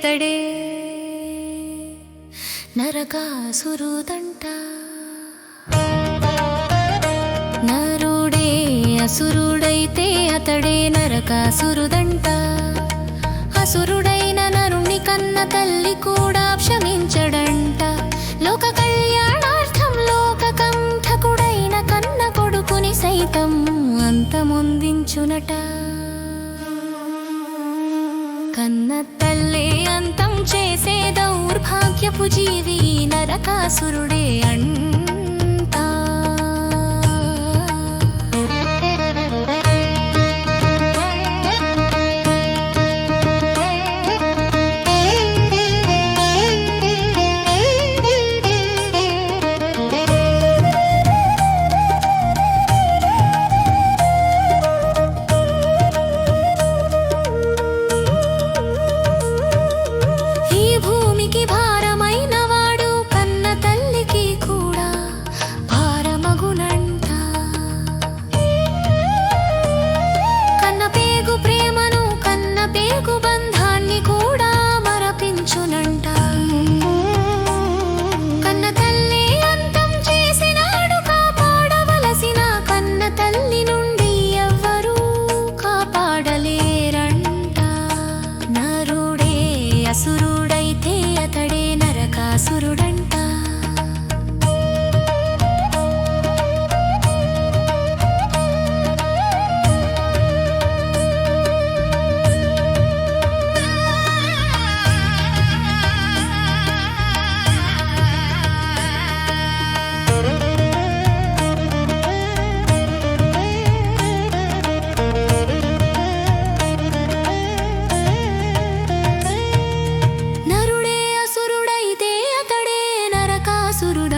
ಈತಡೆ నరకాసురుదంట నరుడే అసురుడైతే అతడే నరకాసురుదంట అసురుడైన నరుణ్ణి కన్న తల్లి కూడా క్షమించడంట. లోక కళ్యాణార్థం లోక కంఠకుడైన కన్న కొడుకుని సైతం అంతముందించునట. కన్న తల్లే అంతం చేసే దౌర్భాగ్యపు జీవి నరకాసురుడే అన్న అసురుడైతే ಸುರುಡ